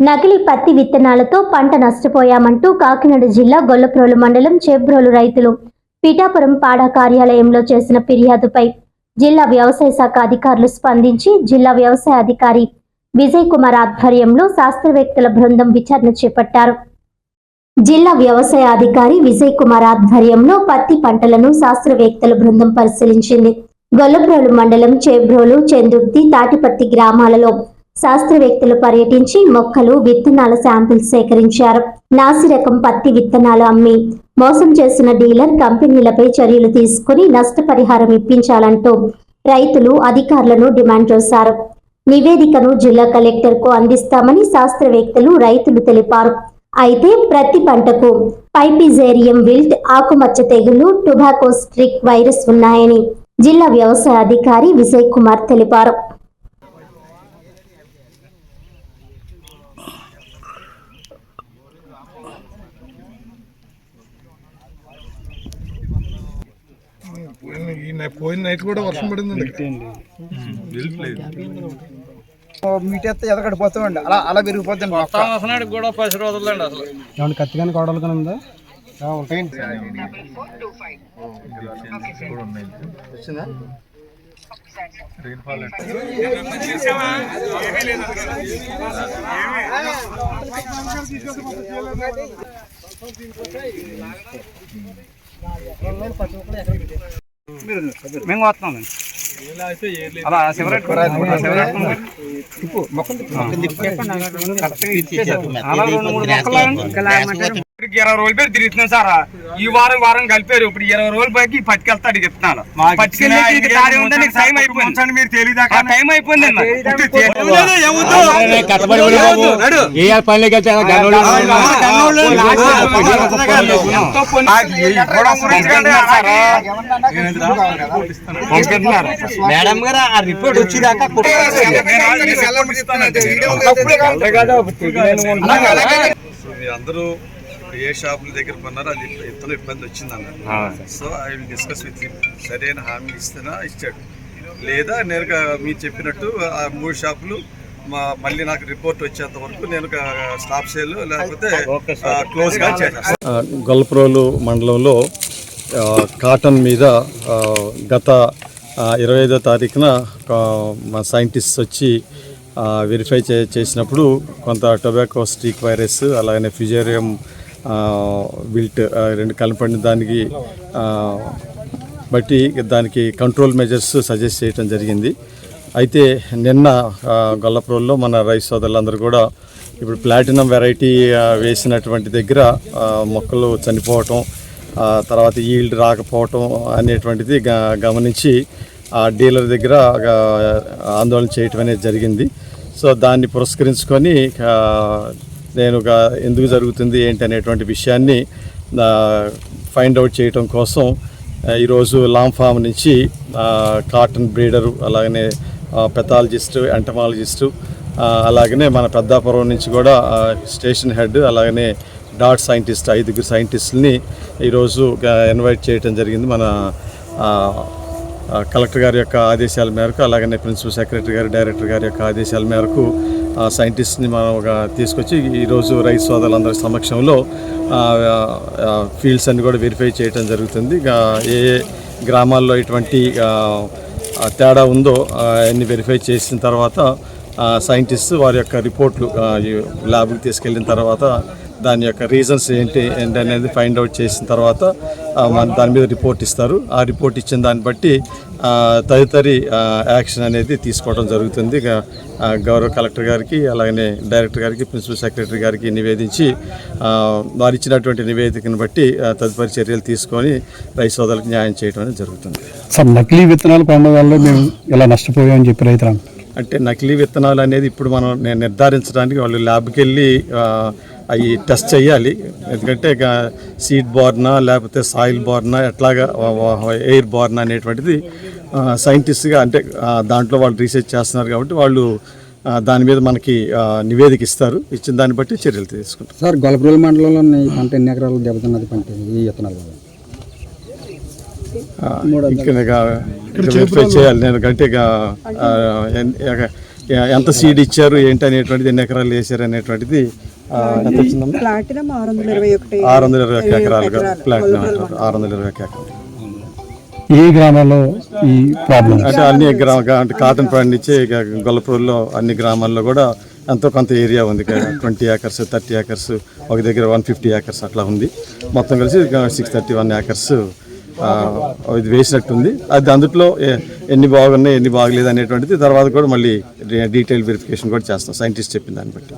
నకిలీ పత్తి విత్తనాలతో పంట నష్టపోయామంటూ కాకినాడ జిల్లా గొల్లప్రోలు మండలం చేబ్రోలు రైతులు పీఠాపురం పాడా కార్యాలయంలో చేసిన ఫిర్యాదుపై జిల్లా వ్యవసాయ శాఖ అధికారులు స్పందించి జిల్లా వ్యవసాయ అధికారి విజయ్ కుమార్ ఆధ్వర్యంలో శాస్త్రవేత్తల బృందం విచారణ చేపట్టారు. జిల్లా వ్యవసాయ అధికారి విజయ్ కుమార్ ఆధ్వర్యంలో పత్తి పంటలను శాస్త్రవేత్తల బృందం పరిశీలించింది. గొల్లప్రోలు మండలం చేబ్రోలు చందుర్తి తాటిపత్తి గ్రామాలలో శాస్త్రవేత్తలు పర్యటించి మొక్కలు విత్తనాల శాంపిల్స్ సేకరించారు. నాసిరకం పత్తి విత్తనాలు అమ్మి మోసం చేసిన డీలర్ కంపెనీలపై చర్యలు తీసుకుని నష్టపరిహారం ఇప్పించాలంటూ రైతులు అధికారులను డిమాండ్ చేశారు. నివేదికను జిల్లా కలెక్టర్కు అందిస్తామని శాస్త్రవేత్తలు రైతులు తెలిపారు. అయితే ప్రతి పంటకు పైపిజేరియం విల్ట్ ఆకుమచ్చ తెగులు టొబాకో స్ట్రిక్ వైరస్ ఉన్నాయని జిల్లా వ్యవసాయ అధికారి విజయ్ కుమార్ తెలిపారు పోయిన ఈ పోయిన నైట్ కూడా వర్షం పడిందండి. మీటెత్తే ఎదగడిపోతామండి అలా అలా పెరిగిపోతుంది కూడా పది రోజులండి అసలు. ఏమన్నా కత్తి కానీ కోడలు కానీ ఉందా? మేము వస్తున్నాం అలా అలా రెండు మూడు మొక్కలు ఇరవై రోజులు పేరు తిరుగుతున్నాం సార్ ఈ వారం వారం కలిపారు ఇప్పుడు ఇరవై రోజులు పైకి పట్టుకెళ్తాడు మీరు తెలియదాకా టైం అయిపోయింది పంపిస్తున్నారు. మేడం గారు ఆ రిపోర్ట్ వచ్చేదాకా అందరూ ఏ షాపుల దగ్గర కొన్నారో అది ఇతను ఇబ్బంది వచ్చింది అన్నారు so I will discuss with him. సరైన హామీ ఇస్తేనా? ఇచ్చాడు. లేదా నేరుగా మీరు చెప్పినట్టు ఆ మూడు షాపులు మా మళ్ళీ నాకు రిపోర్ట్ వచ్చేంత వరకు నేను స్టాప్ సేల్ లేకపోతే క్లోజ్గా చేస్తాను గొల్లప్రోలు మండలంలో కాటన్ మీద గత ఇరవై ఐదో తారీఖున మా సైంటిస్ట్ వచ్చి వెరిఫై చే చేసినప్పుడు కొంత టొబాకో స్టీక్ వైరస్ అలాగనే ఫిజేరియం విల్ట్ రెండు కలపడిన దానికి బట్టి దానికి కంట్రోల్ మెజర్స్ సజెస్ట్ చేయడం జరిగింది. అయితే నిన్న ఆ, గొల్లప్రోల్లో మన రైస్ సోదరులందరూ కూడా ఇప్పుడు ప్లాటినం వెరైటీ వేసినటువంటి దగ్గర మొక్కలు చనిపోవటం తర్వాత ఈల్డ్ రాకపోవటం అనేటువంటిది గ- గమనించి ఆ డీలర్ దగ్గర ఆందోళన చేయటం అనేది జరిగింది. సో దాన్ని పురస్కరించుకొని నేను ఒక ఎందుకు జరుగుతుంది ఏంటి అనేటువంటి విషయాన్ని ఫైండ్ అవుట్ చేయటం కోసం ఈరోజు లాంగ్ ఫామ్ నుంచి కాటన్ బ్రీడరు అలాగనే పెథాలజిస్టు ఎంటమాలజిస్టు అలాగనే మన పెద్దాపురం నుంచి కూడా స్టేషన్ హెడ్ అలాగనే డాట్ సైంటిస్ట్ ఐదుగురు సైంటిస్ట్ని ఈరోజు ఇన్వైట్ చేయటం జరిగింది. మన కలెక్టర్ గారి యొక్క ఆదేశాల మేరకు అలాగనే ప్రిన్సిపల్ సెక్రటరీ గారు డైరెక్టర్ గారి యొక్క ఆదేశాల మేరకు సైంటిస్ట్ని మనం ఒక తీసుకొచ్చి ఈరోజు రైస్ సోదరులందరి సమక్షంలో ఫీల్డ్స్ అన్ని కూడా వెరిఫై చేయడం జరుగుతుంది. ఇక ఏ గ్రామాల్లో ఇటువంటి తేడా ఉందో అన్ని వెరిఫై చేసిన తర్వాత సైంటిస్ట్ వారి యొక్క రిపోర్ట్లు ఈ ల్యాబ్కి తీసుకెళ్ళిన తర్వాత దాని యొక్క రీజన్స్ ఏంటి ఏంటి అనేది ఫైండ్ అవుట్ చేసిన తర్వాత మన దాని మీద రిపోర్ట్ ఇస్తారు. ఆ రిపోర్ట్ ఇచ్చిన దాన్ని బట్టి ఆ, యాక్షన్ అనేది తీసుకోవడం జరుగుతుంది. గౌరవ కలెక్టర్ గారికి అలాగనే డైరెక్టర్ గారికి ప్రిన్సిపల్ సెక్రటరీ గారికి నివేదించి వారు ఇచ్చినటువంటి నివేదికను బట్టి తదుపరి చర్యలు తీసుకొని రైతు సోదరులకు న్యాయం చేయడం అనేది జరుగుతుంది. సార్ నకిలీ విత్తనాలు కొనడం వల్ల మేము ఇలా నష్టపోయామని చెప్పి రైతులు. అంటే నకిలీ విత్తనాలు అనేది ఇప్పుడు మనం నిర్ధారించడానికి వాళ్ళు ల్యాబ్కి వెళ్ళి అవి టెస్ట్ చేయాలి. ఎందుకంటే ఇక సీడ్ బోర్నా లేకపోతే సాయిల్ బోర్నా ఎట్లాగా ఎయిర్ బోర్నా అనేటువంటిది సైంటిస్ట్గా అంటే దాంట్లో వాళ్ళు రీసెర్చ్ చేస్తున్నారు కాబట్టి వాళ్ళు దాని మీద మనకి నివేదిక ఇస్తారు. ఇచ్చిన దాన్ని బట్టి చర్యలు తీసుకుంటారు సార్ గొలపురం మండలంలో ఈ పంట ఎన్ని ఎకరాలు దెబ్బతిన్నది పంట? ఈ విత్తనాల ఇంకా వెరిఫై చేయాలి. నేను అంటే ఎంత సీడ్ ఇచ్చారు ఏంటి అనేటువంటిది ఎన్ని ఎకరాలు వేసారు అనేటువంటిది ప్లాటినం ఆరు వందల ఇరవై ఒకటి ఆరు వందల ఇరవై ఒక్క ఎకరాలుగా ప్లాటినం అంటారు ఆరు వందల ఇరవై ఒక్క ఎకరాలు. ఏ గ్రామాల్లో ఈ ప్రాబ్లం అంటే అన్ని గ్రామ అంటే కాటన్ పండించే ఇక గొల్లపూర్లో అన్ని గ్రామాల్లో కూడా ఎంతో కొంత ఏరియా ఉంది. ట్వంటీ ఏకర్స్ థర్టీ ఏకర్స్ ఒక దగ్గర వన్ ఫిఫ్టీ ఏకర్స్ అట్లా ఉంది. మొత్తం కలిసి సిక్స్ థర్టీ వన్ ఏకర్స్ ఇది వేసినట్టుంది అది అందుట్లో ఏ- ఎన్ని బాగున్నాయి ఎన్ని బాగలేదు అనేటువంటిది తర్వాత కూడా మళ్ళీ డీటెయిల్ వెరిఫికేషన్ కూడా చేస్తాం. సైంటిస్ట్ చెప్పిన దాన్ని బట్టి.